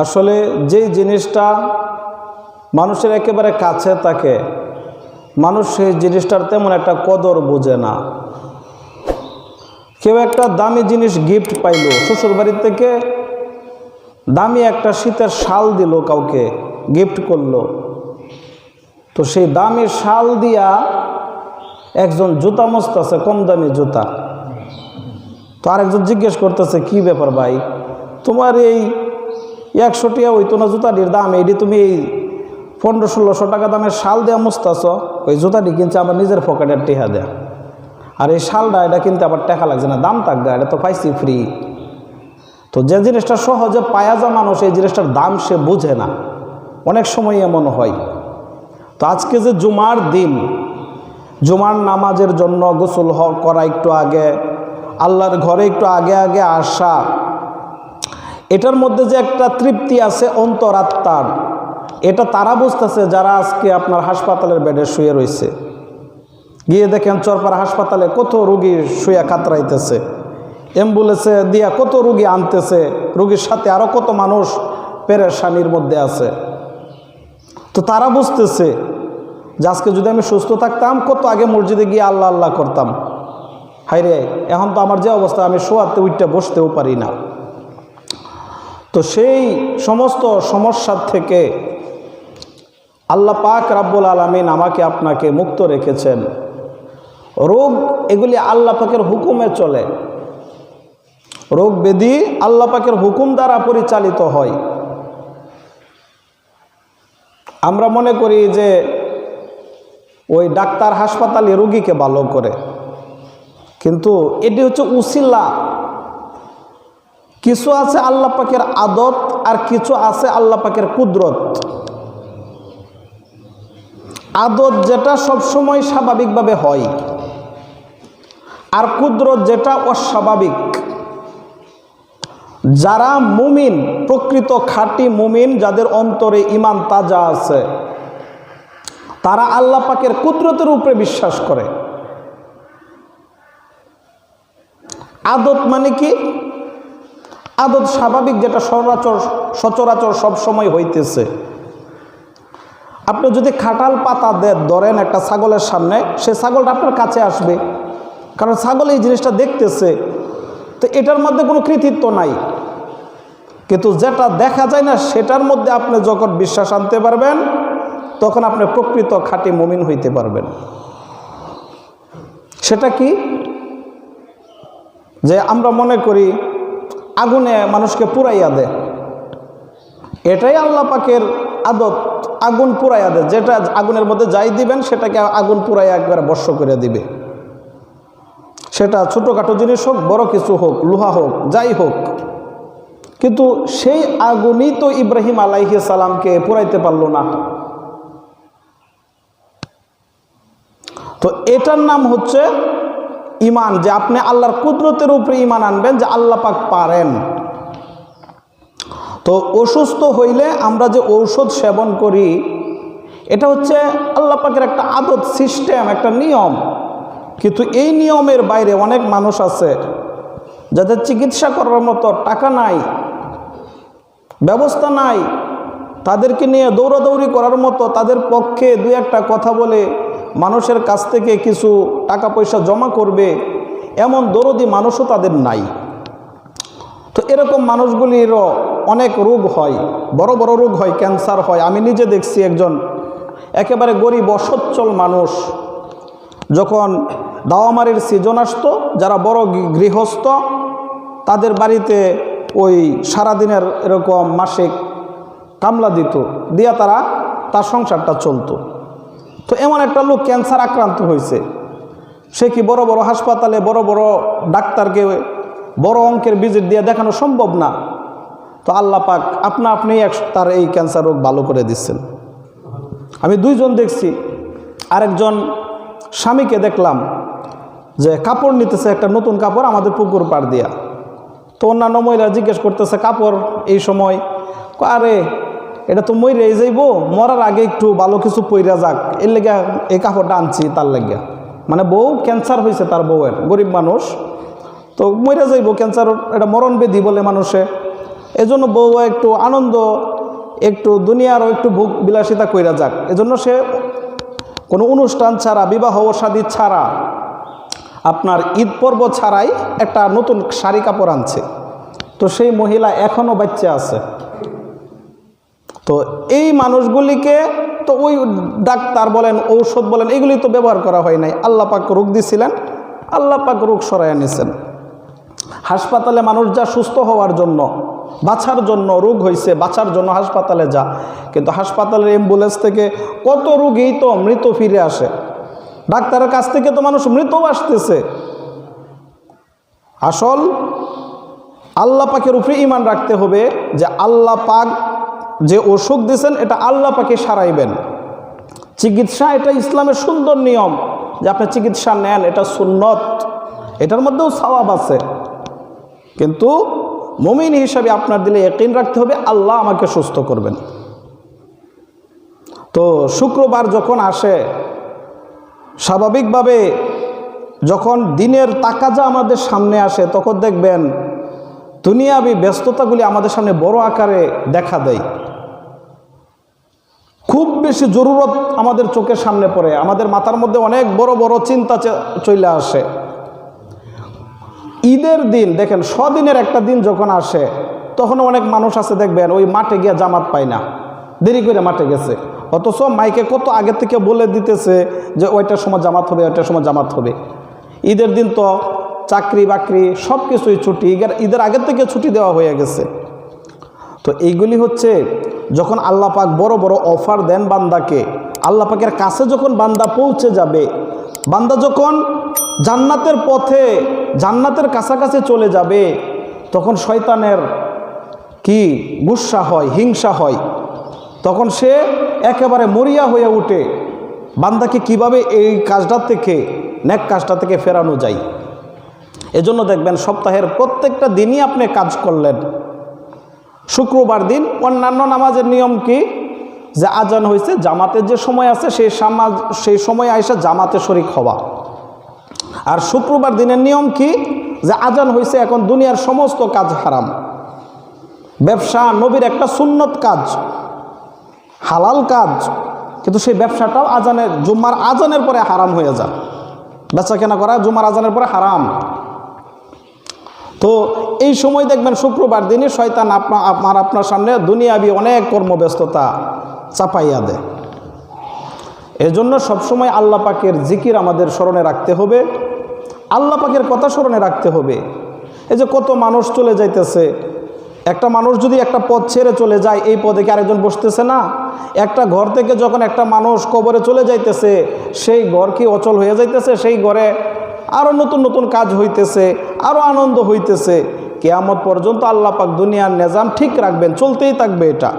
আসলে যেই জিনিসটা মানুষের একেবারে কাছে থাকে, মানুষ সেই জিনিসটার তেমন একটা কদর বোঝে না। কেউ একটা দামি জিনিস গিফট পাইলো শ্বশুর বাড়ির থেকে দামি একটা শীতের শাল দিল কাউকে গিফট করল। তো সেই দামি শাল দিয়া একজন জুতা মস্ত আছে কম দামি জুতা। তো আরেকজন জিজ্ঞেস করতেছে, কি ব্যাপার ভাই? তোমার এই একশো টিয়া হইতো না জুতাটির দাম। এটি তুমি এই পনেরো, ষোলোশো টাকা দামের শাল দেওয়া মুস্তাছ ওই জুতাটি কিনছে আমার নিজের পকেটের টেহা দেয়া। আর এই শালটা, এটা কিনতে আবার টাকা লাগছে না, দাম থাকবে, এটা তো পাইছি ফ্রি তো যে জিনিসটা সহজে পায়া যা মানুষ, এই জিনিসটার দাম সে বুঝে না। অনেক সময় এমন হয়। তো আজকে যে জুমার দিন, জুমার নামাজের জন্য গোসল করা একটু আগে, আল্লাহর ঘরে একটু আগে আগে আসা এটার মধ্যে যে একটা তৃপ্তি আছে অন্তরাত্মার, এটা তারা বুঝতেছে যারা আজকে আপনার হাসপাতালের বেডে শুয়ে রয়েছে। গিয়ে দেখেন চরপাড়া হাসপাতালে কত রুগী শুয়ে কাতরাইতেছে। অ্যাম্বুলেন্সে দিয়া কত রুগী আনতেছে, রুগীর সাথে আরও কত মানুষ পেরেশানির মধ্যে আছে। তো তারা বুঝতেছে যে আজকে যদি আমি সুস্থ থাকতাম, কত আগে মসজিদে গিয়ে আল্লাহ আল্লাহ করতাম। হাইরে এখন তো আমার যে অবস্থা, আমি শোয়াতে, উঠতে, বসতেও পারি না। তো সেই সমস্ত সমস্যার থেকে আল্লাহ পাক রাব্বুল আলমিন আমাকে আপনাকে মুক্ত রেখেছেন। রোগ এগুলি আল্লাহ পাকের হুকুমে চলে। রোগ ব্যাধি আল্লাহ পাকের হুকুম দ্বারা পরিচালিত হয়। আমরা মনে করি যে ওই ডাক্তার হাসপাতালে রোগীকে ভালো করে। কিন্তু এটি হচ্ছে উসিল্লা কিছু আছে আল্লাহ পাকের আদত আর কিছু আছে আল্লাহ পাকের কুদরত। আদত যেটা সবসময় স্বাভাবিকভাবে হয় আর কুদরত যেটা অস্বাভাবিক। যারা মুমিন, প্রকৃত খাঁটি মুমিন যাদের অন্তরে ইমান তাজা আছে, তারা আল্লাহ পাকের কুদরতের উপরে বিশ্বাস করে। আদত মানে কি? আদত স্বাভাবিক যেটা সচরাচর সচরাচর সবসময় হইতেছে। আপনি যদি খাটাল পাতা দেন ধরেন একটা ছাগলের সামনে, সে ছাগলটা আপনার কাছে আসবে। কারণ ছাগল এই জিনিসটা দেখতেছে, তো এটার মধ্যে কোনো কৃতিত্ব নাই। কিন্তু যেটা দেখা যায় না, সেটার মধ্যে আপনি যখন বিশ্বাস আনতে পারবেন, তখন আপনি প্রকৃত খাঁটি মমিন হইতে পারবেন। সেটা কি? যে আমরা মনে করি আগুনে মানুষকে পুরাইয়া দেয়। এটাই আল্লাহ পাকের আদত, আগুন পুরাইয়া দেয়। যেটা আগুনের মধ্যে যাই দিবেন, সেটাকে আগুন পুরাইয়া একবারে বর্ষ করে দিবে। সেটা ছোটোখাটো জিনিস হোক, বড় কিছু হোক, লোহা হোক, যাই হোক। কিন্তু সেই আগুনই তো ইব্রাহিম আলাইহি সালামকে পুরাইতে পারল না। তো এটার নাম হচ্ছে ইমান যে আপনি আল্লাহর কুদরতের উপরে ইমান আনবেন, যে আল্লাহ পাক পারেন। তো অসুস্থ হইলে আমরা যে ঔষধ সেবন করি, এটা হচ্ছে আল্লাহ পাকের একটা আদত, সিস্টেম, একটা নিয়ম। কিন্তু এই নিয়মের বাইরে অনেক মানুষ আছে, যাদের চিকিৎসা করার মতো টাকা নাই, ব্যবস্থা নাই, তাদেরকে নিয়ে দৌড়াদৌড়ি করার মতো, তাদের পক্ষে দু একটা কথা বলে মানুষের কাছ থেকে কিছু টাকা পয়সা জমা করবে, এমন দরদি মানুষও তাদের নাই। তো এরকম মানুষগুলিরও অনেক রোগ হয়, বড় বড় রোগ হয়, ক্যান্সার হয়। আমি নিজে দেখছি একজন একেবারে গরিব, অসচ্ছল মানুষ। যখন দাওয়ামারির সিজন আসতো, যারা বড় গৃহস্থ, তাদের বাড়িতে ওই সারাদিনের এরকম মাসিক কামলা দিত, দিয়া তারা তার সংসারটা চলতো। তো এমন একটা লোক ক্যান্সার আক্রান্ত হয়েছে। সে কি বড় বড় হাসপাতালে বড় বড় ডাক্তারকে বড় অঙ্কের ভিজিট দিয়ে দেখানো সম্ভব না? তো আল্লাহ পাক আপনা আপনি এক তার এই ক্যান্সার রোগ ভালো করে দিচ্ছেন। আমি দুইজন দেখছি। আরেকজন স্বামীকে দেখলাম যে কাপড় নিতেছে একটা নতুন কাপড় আমাদের পুকুর পাড় দিয়া। তো অন্যান্য মহিলা জিজ্ঞেস করতেছে, কাপড় এই সময়? আরে এটা তো মইরে যাইব, মরার আগে একটু ভালো কিছু পইরা যাক। এর লেগে এই কাপড়টা আনছি তার লেগে। মানে বউ ক্যান্সার হয়েছে তার বউয়ের, গরিব মানুষ। তো মইরা যাইব ক্যান্সার এটা মরণ বেদি বলে মানুষে। এজন্য বউ একটু আনন্দ, একটু দুনিয়ারও একটু ভোগ বিলাসিতা কইরা যাক। এজন্য সে কোনো অনুষ্ঠান ছাড়া, বিবাহ শাদী ছাড়া, আপনার ঈদ পর্ব ছাড়াই একটা নতুন শাড়ি কাপড় আনছে। তো সেই মহিলা এখনও বাচ্চা আছে। তো এই মানুষগুলিকে তো ওই ডাক্তার বলেন, ঔষধ বলেন, এগুলি তো ব্যবহার করা হয় নাই। আল্লাহ পাক রোগ দিছিলেন, আল্লাহ পাক রোগ সরাই নিছেন। হাসপাতালে মানুষ যা সুস্থ হওয়ার জন্য, বাঁচার জন্য রোগ হয়েছে বাঁচার জন্য হাসপাতালে যা। কিন্তু হাসপাতালের অ্যাম্বুলেন্স থেকে কত রোগী তো মৃত ফিরে আসে। ডাক্তারের কাছ থেকে তো মানুষ মৃতও আসতেছে। আসল আল্লাহ পাকের উপরে ইমান রাখতে হবে যে আল্লাহ পাক যে অসুখ দিয়েছেন, এটা আল্লাহ পাকে সারাইবেন। চিকিৎসা, এটা ইসলামের সুন্দর নিয়ম যে আপনি চিকিৎসা নেন, এটা সুন্নত। এটার মধ্যেও সওয়াব আছে। কিন্তু মমিন হিসাবে আপনার দিলে একিন রাখতে হবে, আল্লাহ আমাকে সুস্থ করবেন। তো শুক্রবার যখন আসে, স্বাভাবিকভাবে যখন দিনের তাকাজা আমাদের সামনে আসে, তখন দেখবেন দুনিয়াবি ব্যস্ততাগুলি আমাদের সামনে বড় আকারে দেখা দেয়। খুব বেশি জরুরত আমাদের চোখের সামনে পড়ে। আমাদের মাথার মধ্যে অনেক বড় বড় চিন্তা চলে আসে। ঈদের দিন, দেখেন সদিনের একটা দিন যখন আসে তখন অনেক মানুষ আছে, দেখবেন, ওই মাঠে গিয়ে জামাত পায় না। দেরি করে মাঠে গেছে। অথচ মাইকে কত আগে থেকে বলে দিতেছে যে, ওইটার সময় জামাত হবে, ওইটার সময় জামাত হবে। ঈদের দিন তো চাকরি বাকরি সব কিছুই ছুটি। ঈদের আগের থেকে ছুটি দেওয়া হয়ে গেছে। তো এইগুলি হচ্ছে যখন আল্লাহ পাক বড় বড় অফার দেন বান্দাকে, আল্লাহ পাকের কাছে যখন বান্দা পৌঁছে যাবে, বান্দা যখন জান্নাতের পথে, জান্নাতের কাছাকাছি চলে যাবে, তখন শয়তানের কি গুসা হয়, হিংসা হয়। তখন সে একেবারে মরিয়া হয়ে ওঠে বান্দাকে কীভাবে এই কাজটার থেকে, নেক কাজটা থেকে ফেরানো যায়? এজন্য দেখবেন সপ্তাহের প্রত্যেকটা দিনই আপনি কাজ করলেন। শুক্রবার দিন অন্যান্য নামাজের নিয়ম কি? যে আজান হয়েছে জামাতের যে সময় আছে, সেই সামাজ, সেই সময় আইসা জামাতে শরিক হওয়া। আর শুক্রবার দিনের নিয়ম কি? যে আজান হয়েছে এখন দুনিয়ার সমস্ত কাজ হারাম। ব্যবসা, নবীর একটা সুন্নত কাজ, হালাল কাজ, কিন্তু সেই ব্যবসাটাও আজানের, জুম্মার আজানের পরে হারাম হয়ে যায়। বেচা কেনা করা জুম্মার আজানের পরে হারাম। তো এই সময় দেখবেন শুক্রবার দিনে শয়তান আপনা আপনার আপনার সামনে দুনিয়াবি অনেক কর্মব্যস্ততা চাপাইয়া দেয়। এজন্য সবসময় আল্লাহ পাকের জিকির আমাদের স্মরণে রাখতে হবে। আল্লাহ পাকের কথা স্মরণে রাখতে হবে। এই যে কত মানুষ চলে যাইতেছে। একটা মানুষ যদি একটা পথ ছেড়ে চলে যায়, এই পদে কি আরেকজন বসতেছে না? একটা ঘর থেকে যখন একটা মানুষ কবরে চলে যাইতেছে, সেই ঘর কি অচল হয়ে যাইতেছে? সেই ঘরে আরও নতুন নতুন কাজ হইতেছে আরও আনন্দ হইতেছে। কেয়ামত পর্যন্ত আল্লাহ পাক দুনিয়ার নিজাম ঠিক রাখবেন, চলতেই থাকবে এটা।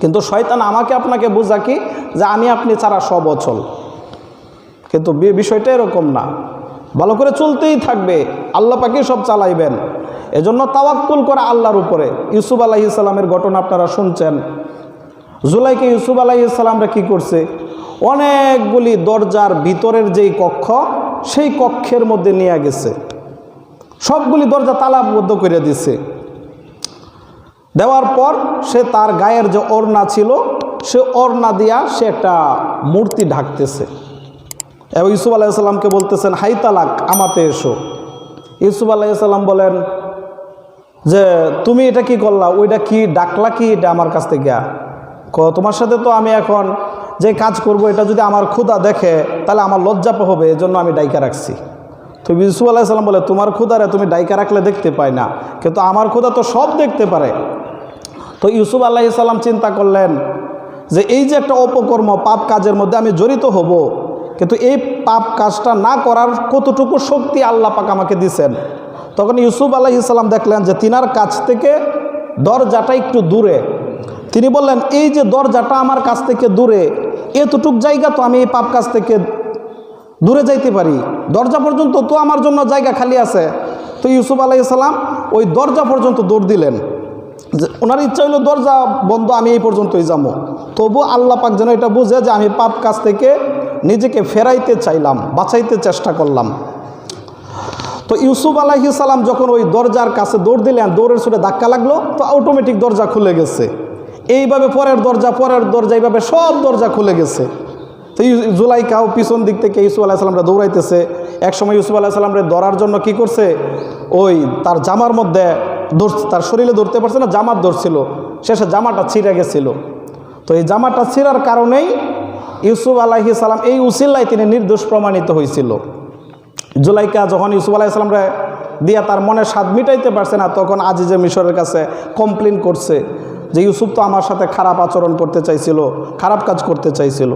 কিন্তু শয়তান আমাকে আপনাকে বোঝা কি? যে আমি আপনি ছাড়া সব অচল। কিন্তু বিষয়টা এরকম না। ভালো করে চলতেই থাকবে, আল্লাহ পাকে সব চালাইবেন। এজন্য তাওয়াক্কুল করা আল্লাহর উপরে। ইউসুফ আলাহি ইসলামের ঘটনা আপনারা শুনছেন। জুলাইকে ইউসুফ আলাহি ইসলামরা কী করছে? অনেকগুলি দরজার ভিতরের যেই কক্ষ সেই কক্ষের মধ্যে নিয়ে গেছে। সবগুলি দরজা তালাবদ্ধ করে দিছে। দেওয়ার পর সে তার গায়ের যে ওড়না ছিল, সে ওড়না দিয়া সে একটা মূর্তি ঢাকতেছে। এবং ইউসুফ আলাইসাল্লামকে বলতেছেন, হাই তালাক, আমাতে এসো। ইউসুফ আলাইসাল্লাম বলেন, যে তুমি এটা কি করলা? ওইটা কি ডাকলা কি? এটা আমার কাছ থেকে? তোমার সাথে তো আমি এখন যে কাজ করব, এটা যদি আমার ক্ষুদা দেখে, তাহলে আমার লজ্জা হবে, এজন্য আমি ডাইকা রাখছি। তো ইউসুফ আলাইসাল্লাম বলে, তোমার ক্ষুদারে তুমি ডাইকা রাখলে দেখতে পায় না। কিন্তু আমার ক্ষুদা তো সব দেখতে পারে। তো ইউসুফ আল্লাহ সাল্লাম চিন্তা করলেন যে, এই যে একটা অপকর্ম, পাপ কাজের মধ্যে আমি জড়িত হব, কিন্তু এই পাপ কাজটা না করার কতটুকু শক্তি আল্লাহ পাক আমাকে দিছেন? তখন ইউসুফ আল্লাহ সাল্লাম দেখলেন যে, তিনার কাছ থেকে দরজাটা একটু দূরে। তিনি বললেন, এই যে দরজাটা আমার কাছ থেকে দূরে এতটুক জায়গা তো আমি এই পাপ কাজ থেকে দূরে যাইতে পারি। দরজা পর্যন্ত তো আমার জন্য জায়গা খালি আছে। তো ইউসুফ আলাইসাল্লাম ওই দরজা পর্যন্ত দৌড় দিলেন। ওনার ইচ্ছা হলো দরজা বন্ধ, আমি এই পর্যন্তই যাব। তবু আল্লাহ পাক যেন এটা বুঝে যে আমি পাপ কাজ থেকে নিজেকে ফেরাইতে চাইলাম, বাঁচাইতে চেষ্টা করলাম। তো ইউসুফ আলাহি সালাম যখন ওই দরজার কাছে দৌড় দিলেন, দৌড়ের সুরে ধাক্কা লাগল, তো অটোমেটিক দরজা খুলে গেছে। এইভাবে পরের দরজা পরের দরজা, এইভাবে সব দরজা খুলে গেছে। তো ইউ- জুলাইকাও পিছন দিক থেকে ইউসুফ আলাহি সাল্লামরা দৌড়াইতেছে। একসময় ইউসুফ আলাহি সাল্লামরে ধরার জন্য কি করছে? ওই তার জামার মধ্যে তার শরীরে ধরতে পারছে না জামার ধরছিল। শেষে জামাটা ছিঁড়ে গেছিল। তো এই জামাটা ছিঁড়ার কারণেই ইউসুফ আলাহি সাল্লাম এই উসিল্লায় তিনি নির্দোষ প্রমাণিত হয়েছিল। জুলাইকা যখন ইউসুফ আলাইসালামরে দিয়া তার মনে স্বাদ মিটাইতে পারছে না, তখন আজিজে মিশরের কাছে কমপ্লেন করছে। যে ইউসুফ তো আমার সাথে খারাপ আচরণ করতে চাইছিল, খারাপ কাজ করতে চাইছিল।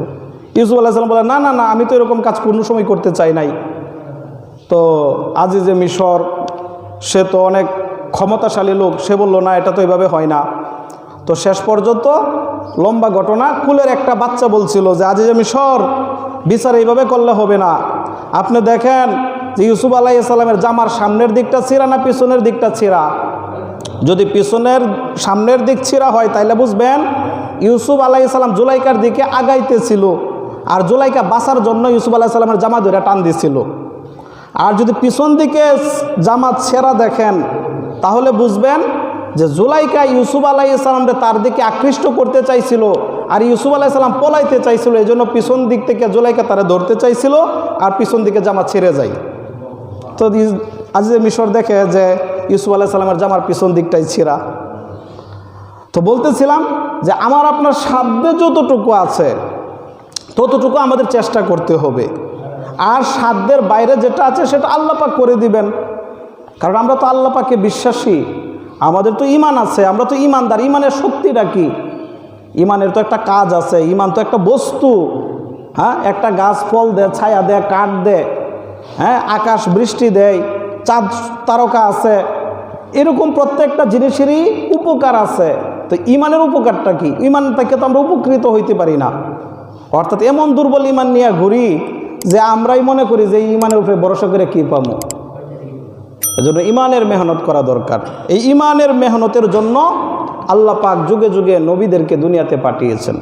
ইউসুফ আলাইসালাম বলে, না না না, আমি তো এরকম কাজ কোনো সময় করতে চাই নাই। তো আজি যে মিশর, সে তো অনেক ক্ষমতাশালী লোক, সে বলল, না, এটা তো এভাবে হয় না। তো শেষ পর্যন্ত লম্বা ঘটনা, কুলের একটা বাচ্চা বলছিল যে, আজিজে মিশর, বিচার এইভাবে করলে হবে না। আপনি দেখেন যে ইউসুফ আলাহ সাল্লামের জামার সামনের দিকটা ছিঁড়া না পিছনের দিকটা ছিঁড়া? যদি পিছনের সামনের দিক ছিঁড়া হয়, তাইলে বুঝবেন ইউসুফ আলাহ জুলাইকার দিকে আগাইতেছিল। আর জুলাইকা বাঁচার জন্য ইউসুফ আলাহ সাল্লামের জামা ধরে টান দিছিল। আর যদি পিছন দিকে জামাত ছেঁড়া দেখেন, তাহলে বুঝবেন যে জুলাইকা ইউসুফ আলাহি তার দিকে আকৃষ্ট করতে চাইছিল আর ইউসুফ আলাহি সাল্লাম পলাইতে চাইছিল। এই জন্য পিছন দিক থেকে জুলাইকা তারা ধরতে চাইছিল আর পিছন দিকে জামা ছেড়ে যায়। তো আজ মিশর দেখে যে ইউসুফ আলাহি সাল্লামের জামার পিছন দিকটাই ছিঁড়া। তো বলতেছিলাম যে আমার আপনার সাধ্যে যতটুকু আছে, ততটুকু আমাদের চেষ্টা করতে হবে। আর সাধ্যের বাইরে যেটা আছে সেটা আল্লাপাক করে দিবেন। কারণ আমরা তো আল্লাপাকে বিশ্বাসী। আমাদের তো ইমান আছে, আমরা তো ইমানদার ইমানের শক্তিটা কি? ইমানের তো একটা কাজ আছে ইমান তো একটা বস্তু। হ্যাঁ একটা গাছ ফল দেয়, ছায়া দেয়, কাঠ দেয়। হ্যাঁ আকাশ বৃষ্টি দেয়, চাঁদ তারকা আছে। এরকম প্রত্যেকটা জিনিসেরই উপকার আছে। তো ইমানের উপকারটা কি? ইমান থেকে তো আমরা উপকৃত হইতে পারি না। অর্থাৎ এমন দুর্বল ইমান নিয়ে ঘুরি যে আমরাই মনে করি যে ইমানের উপরে ভরসা করে কী পাবো? এজন্য ইমানের মেহনত করা দরকার। এই ইমানের মেহনতের জন্য আল্লাহ পাক যুগে যুগে নবীদেরকে দুনিয়াতে পাঠিয়েছেন।